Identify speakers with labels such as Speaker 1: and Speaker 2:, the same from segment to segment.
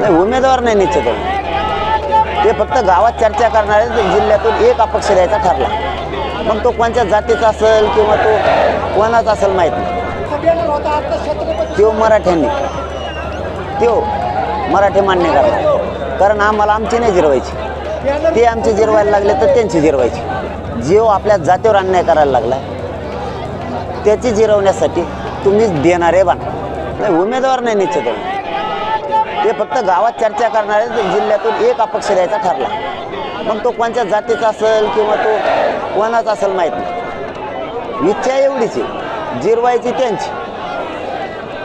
Speaker 1: नाही उमेदवार नाही निश्चित ते फक्त गावात चर्चा करणारे जिल्ह्यातून एक अपक्ष द्यायचा ठरला मग तो कोणत्या जातीचा असेल किंवा तो कोणाचा असेल माहीत नाही. तो मराठ्यांनी तो मराठी मान्य करणार. कारण आम्हाला आमची नाही जिरवायची. ते आमचे जिरवायला लागले तर त्यांची जिरवायची. जीव आपल्या जातीवर अन्याय करायला लागला त्याची जिरवण्यासाठी तुम्हीच देणारे बना. नाही उमेदवार नाही निश्चित ते फक्त गावात चर्चा करणारे ते जिल्ह्यातून एक अपक्ष द्यायचा ठरला मग तो कोणत्या जातीचा असेल किंवा तो कोणाचा असेल माहीत नाही. इच्छा एवढीच आहे. जिरवायची त्यांची.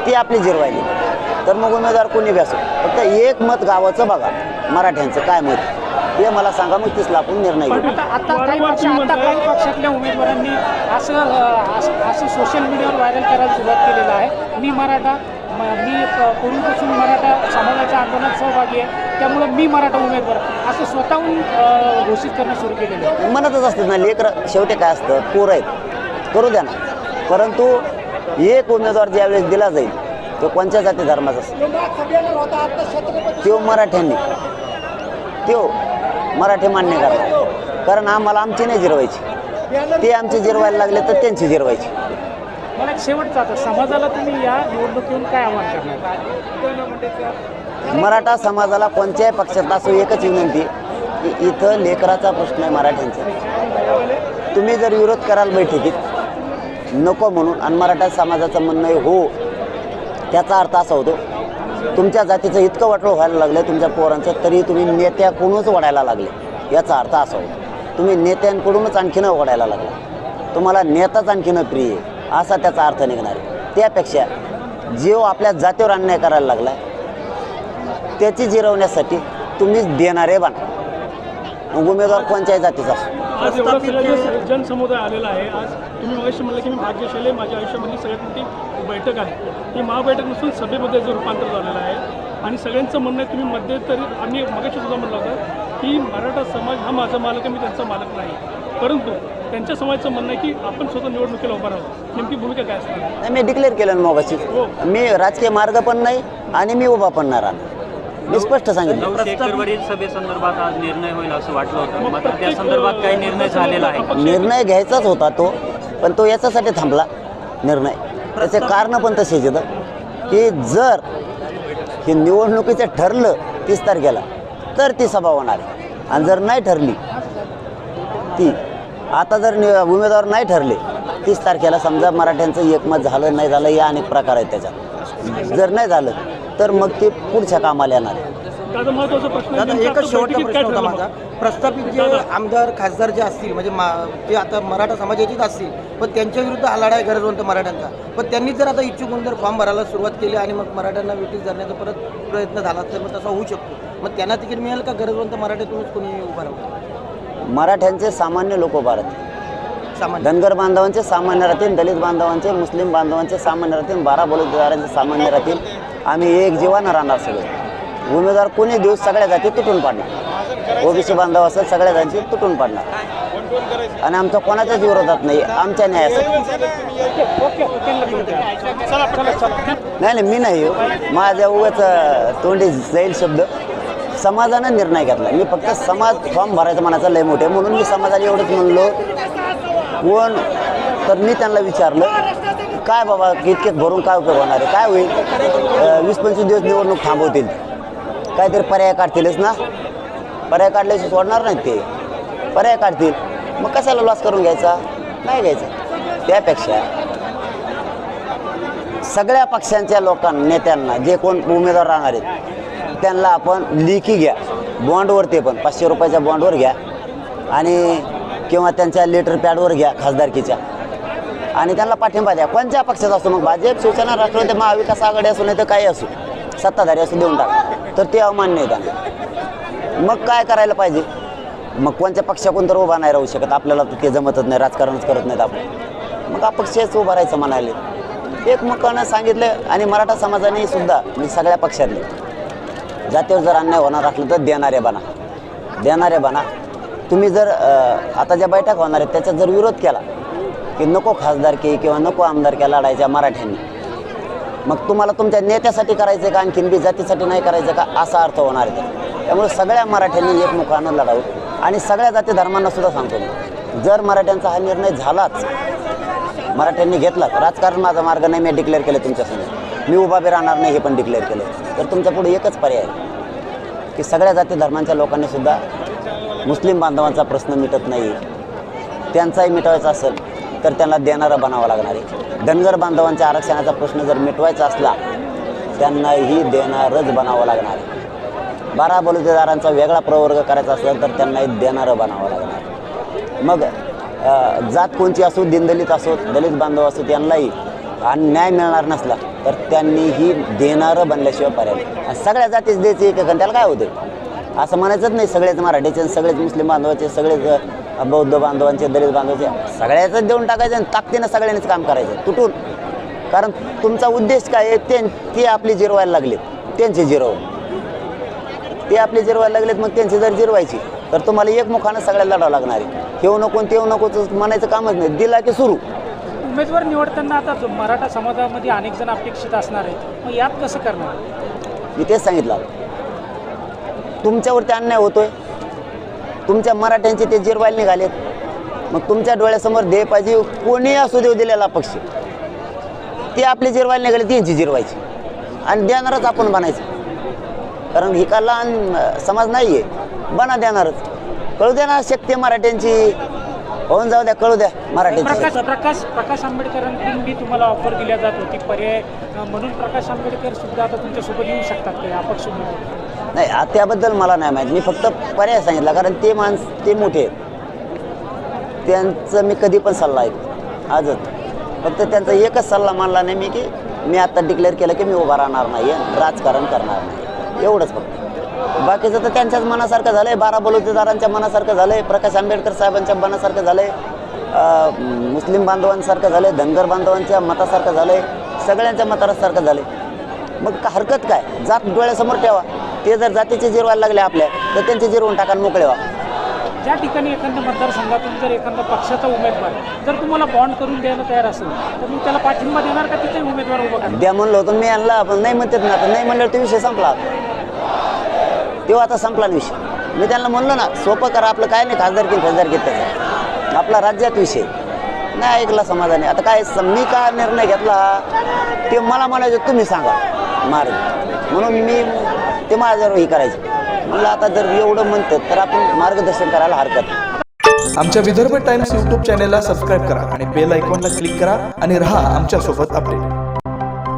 Speaker 1: ती आपली जिरवायली. तर मग उमेदवार कोणी बी असो फक्त एक मत गावाचं बघा. मराठ्यांचं काय मत हे मला सांगा मग तीच आपण निर्णय घेऊ
Speaker 2: आता आता काही पक्षातल्या उमेदवारांनी असं असं सोशल मीडियावर व्हायरल करायला सुरुवात केलेलं आहे. मराठा मी कोणीपासून पूर्वीपासून मराठा समाजाच्या आंदोलनात सहभागी आहे. त्यामुळे मी मराठा उमेदवार असं स्वतःहून घोषित करणं सुरू केलेलं
Speaker 1: म्हणतच असतं ना लेकर शेवटी काय असतं पोर आहेत. करू द्या ना. परंतु एक उमेदवार ज्यावेळेस दिला जाईल तो कोणत्या जाती धर्माचा असतो तो मराठ्यांनी. तो मराठी मान्य करणार. कारण आम्हाला आमची नाही जिरवायची. ते आमची जिरवायला लागले तर त्यांची जिरवायची.
Speaker 2: मला एक आता समाजाला तुम्ही या निवडणुकीतून काय आव्हान करणार?
Speaker 1: मराठा समाजाला कोणत्याही पक्षात असो एकच विनंती की इथं लेकराचा प्रश्न आहे मराठ्यांचा. तुम्ही जर विरोध कराल बैठकीत नको म्हणून आणि मराठा समाजाचं म्हणणं आहे हो त्याचा अर्थ असा होतो तुमच्या जातीचं इतकं वाटलं व्हायला लागलं तुमच्या पोरांचं तरी तुम्ही नेत्याकडूनच वडायला लागले. याचा अर्थ असा होतो. तुम्ही नेत्यांकडूनच आणखीनं ओढायला लागला. तुम्हाला नेताच आणखीन प्रिय आहे. असा त्याचा अर्थ निघणार. आहे त्यापेक्षा जीव आपल्या जातीवर अन्याय करायला लागला त्याची जिरवण्यासाठी तुम्हीच देणारे बना. उमेदवार कोणत्याही जातीचा
Speaker 3: आज जनसमुदाय आलेला आहे आज तुम्ही मगाशी म्हणलं की मी भाग्यशाली आहे, माझ्या आयुष्यामधली सगळ्यात मोठी बैठक आहे. ही महाबैठक नसून सभेमध्ये रूपांतर झालेलं आहे आणि सगळ्यांचं म्हणणं आहे तुम्ही मध्यंतरी आम्ही मगाशी सुद्धा म्हणलं होतं की मराठा समाज हा माझा मालक आहे मी त्यांचा मालक नाही. परंतु त्यांच्या समाजाचं म्हणणं आहे की आपण स्वतः निवडणुकीला उभा राहू. नेमकी भूमिका काय असणार
Speaker 1: नाही मी डिक्लेअर केलं ना मगाशी. मी राजकीय मार्ग पण नाही आणि मी उभा पण नाही राहणार. मी स्पष्ट सांगितलं
Speaker 4: नऊ सेक्टरवरील सभेसंदर्भात आज निर्णय होईल असं वाटलं होतं. मात्र त्या संदर्भात काही निर्णय झालेला आहे. का?
Speaker 1: निर्णय घ्यायचाच होता तो पण तो याच्यासाठी थांबला निर्णय. त्याचे कारण पण तसेच येतं की जर हे निवडणुकीचं ठरलं तीस तारखेला तर ती सभा होणार आहे. आणि जर नाही ठरली ती आता जर नि- उमेदवार नाही ठरले तीस तारखेला समजा मराठ्यांचं एकमत झालं नाही झालं या अनेक प्रकार आहेत त्याच्यात. जर नाही झालं तर मग ते पुढच्या कामाला येणार आहे
Speaker 3: दादा महत्त्वाचा प्रश्न आहे,
Speaker 5: दादा
Speaker 3: नेमकं
Speaker 5: एकच शेवटचा प्रश्न होता माझा? प्रस्थापित जे आमदार खासदार जे असतील म्हणजे मा ते आता मराठा समाजाचेच असतील पण त्यांच्या विरुद्ध आलाडा आहे गरजवंत मराठ्यांचा. पण त्यांनी जर आता इच्छुक जर फॉर्म भरायला सुरुवात केली आणि मग मराठ्यांना वेटीस धरण्याचा परत प्रयत्न झाला तर मग तसा होऊ शकतो. मग त्यांना तिकीट मिळेल का? गरजवंत मराठ्यातूनच कोणी उभा राहू
Speaker 1: मराठ्यांचे सामान्य लोक
Speaker 5: सामान्य.
Speaker 1: धनगर बांधवांचे सामान्य राहतील दलित बांधवांचे मुस्लिम बांधवांचे सामान्य राहतील बारा बलुतेदारांचे सामान्य राहतील. आम्ही एक जीवानं राहणार सगळे. उमेदवार कोणी दिवस सगळ्या जाती तुटून पाडणार. ओबीसी बांधव असेल सगळ्या जाती तुटून पाडणार. आणि आमचा कोणाच्याच विरोधात नाही आमच्या न्यायासाठी. नाही नाही मी नाही. माझ्या उगाच तोंडी जाईल शब्द. समाजानं निर्णय घेतला. मी फक्त समाज फॉर्म भरायचं म्हणायचा लय मोठे म्हणून मी समाजाला एवढंच म्हणलो. कोण? तर मी त्यांना विचारलं काय बाबा इतकेच भरून काय उपयोग होणार आहे? काय होईल? वीस पंचवीस दिवस निवडणूक थांबवतील. काहीतरी पर्याय काढतीलच ना? पर्याय काढल्याशी सोडणार नाहीत ते. पर्याय काढतील. मग कशाला लॉस करून घ्यायचा? नाही घ्यायचा. त्यापेक्षा सगळ्या पक्षांच्या लोकांना नेत्यांना जे कोण उमेदवार राहणार आहेत त्यांना आपण लिखी घ्या. बॉन्डवरती पण पाचशे रुपयाच्या बॉन्डवर घ्या. आणि किंवा त्यांच्या लेटर पॅडवर घ्या खासदारकीच्या. आणि त्यांना पाठिंबा द्या. कोणत्या पक्षाचा असो मग भाजप शिवसेना राष्ट्रवादी महाविकास आघाडी असू नाही तर काही असू सत्ताधारी असू देऊन टाका. तर ते अवमान्य आहे त्यांना. मग काय करायला पाहिजे? मग कोणत्या पक्षाकडून तर उभा नाही राहू शकत. आपल्याला तर ते जमतच नाही राजकारणच करत नाहीत आपण. मग अपक्षच उभा राहायचं म्हणाले. एकमुखानं सांगितलं आणि मराठा समाजाने सुद्धा म्हणजे सगळ्या पक्षातले जातीवर जर अन्याय होणार असलं तर देणारे बना. देणारे बना. तुम्ही जर आता ज्या बैठक होणार आहेत त्याचा जर विरोध केला की नको खासदारकी किंवा नको आमदारक्या लढायच्या मराठ्यांनी मग तुम्हाला तुमच्या नेत्यासाठी करायचं आहे का आणखीन बी जातीसाठी नाही करायचं का असा अर्थ होणार आहे. त्यामुळे सगळ्या मराठ्यांनी एकमुखानं लढावं. आणि सगळ्या जाती धर्मांना सुद्धा सांगतो मी जर मराठ्यांचा हा निर्णय झालाच मराठ्यांनी घेतला राजकारण माझा मार्ग नाही मी डिक्लेअर केलं तुमच्यासमोर मी उभा बी राहणार नाही हे पण डिक्लेअर केलं तर तुमच्यापुढे एकच पर्याय आहे की सगळ्या जाती धर्मांच्या लोकांनी सुद्धा मुस्लिम बांधवांचा प्रश्न मिटत नाही. त्यांचाही मिटवायचा असेल तर त्यांना देणारं बनावं लागणार आहे. धनगर बांधवांच्या आरक्षणाचा प्रश्न जर मिटवायचा असला त्यांनाही देणारच बनावं लागणार आहे. बारा बलुतेदारांचा वेगळा प्रवर्ग करायचा असेल तर त्यांनाही देणारं बनावं लागणार मग जात कोणची असो दिनदलित असो दलित बांधव असो त्यांनाही आणि न्याय मिळणार नसला तर त्यांनीही देणारं बनल्याशिवाय पर्याय सगळ्या जातीच द्यायचे एक त्याला काय होते असं म्हणायचंच नाही सगळेच मराठीचे सगळेच मुस्लिम बांधवाचे सगळेच बौद्ध बांधवांचे दलित बांधवाचे सगळ्याच देऊन टाकायचं आणि ताकदीनं सगळ्यांनीच काम करायचं तुटून. कारण तुमचा उद्देश काय आहे? ते ते आपली जिरवायला लागलेत त्यांचे जिरव ते आपले जिरवायला लागलेत मग त्यांची जर जिरवायची तर तुम्हाला एकमुखानं सगळ्याला लढावं लागणार आहे. ठेवू नको तेऊ नकोच म्हणायचं कामच नाही. दिला की सुरू.
Speaker 2: उमेदवार निवडताना आता जो मराठा समाजामध्ये अनेक जण अपेक्षित असणार आहेत मग यात कसं करणार?
Speaker 1: मी तेच सांगितलं. तुमच्यावरती अन्याय होतोय. तुमच्या मराठ्यांचे ते जिरवायला निघालेत. मग तुमच्या डोळ्यासमोर दे पाहिजे कोणी असू देऊ दिलेला पक्ष. ते आपले जिरवायला निघाले त्यांची जिरवायची. आणि देणारच आपण बनायचं. कारण ही का लहान समाज नाही आहे बना देणारच. कळू देणार शक्ती मराठ्यांची होऊन जाऊ द्या कळू द्या मराठ्यांची
Speaker 2: प्रकाश प्रकाश प्रकाश आंबेडकरांकडून तुम्हाला ऑफर दिल्या जात होती पर्याय म्हणून प्रकाश आंबेडकर सुद्धा आता तुमच्यासोबत येऊ शकतात का अपक्ष
Speaker 1: नाही त्याबद्दल मला नाही माहीत. मी फक्त पर्याय सांगितला कारण ते माणस ते मोठे आहेत. त्यांचं मी कधी पण सल्ला ऐकतो आजच. फक्त त्यांचा एकच सल्ला मानला नाही मी की मी आता डिक्लेअर केलं की मी उभा राहणार नाही राजकारण करणार नाही एवढंच फक्त. बाकीचं तर त्यांच्याच मनासारखं झालं आहे बारा बलुतेदारांच्या मनासारखं झालं आहे प्रकाश आंबेडकर साहेबांच्या मनासारखं झालं आहे मुस्लिम बांधवांसारखं झालं आहे धनगर बांधवांच्या मतासारखं झालं आहे सगळ्यांच्या मतासारखं झालं आहे मग हरकत काय? जात डोळ्यासमोर ठेवा. ते जर जातीचे जिरवायला लागले आपल्या तर त्यांचे जिरवून टाका मोकळे व्हा.
Speaker 2: ज्या ठिकाणी एखाद्या मतदारसंघातून जर एखादा पक्षाचा उमेदवार जर तुम्हाला बॉन्ड करून द्यायला तयार असेल तर मग त्याला पाठिंबा देणार का तिथे उमेदवार उभा
Speaker 1: द्या म्हणलं होतं मी आणला आपण नाही म्हणतात ना नाही म्हणल्यावर तो विषय संपला. तेव्हा आता संपला विषय. मी त्यांना म्हणलो ना सोपं करा आपलं काय नाही खासदार की खासदार घेत त्याचा. आपला राज्यात विषय. नाही ऐकला समाजाने. आता काय मी का निर्णय घेतला? ते मला म्हणायचं तुम्ही सांगा. मार्ग म्हणून मी ते माझ्यावर हे करायचं. म्हणलं आता जर एवढं म्हणतं तर आपण मार्गदर्शन करायला हरकत नाही.
Speaker 6: आमच्या विदर्भ टाइम्स यूट्यूब चॅनेलला सबस्क्राईब करा आणि बेल आयकॉनला क्लिक करा आणि रहा आमच्यासोबत अपडेट.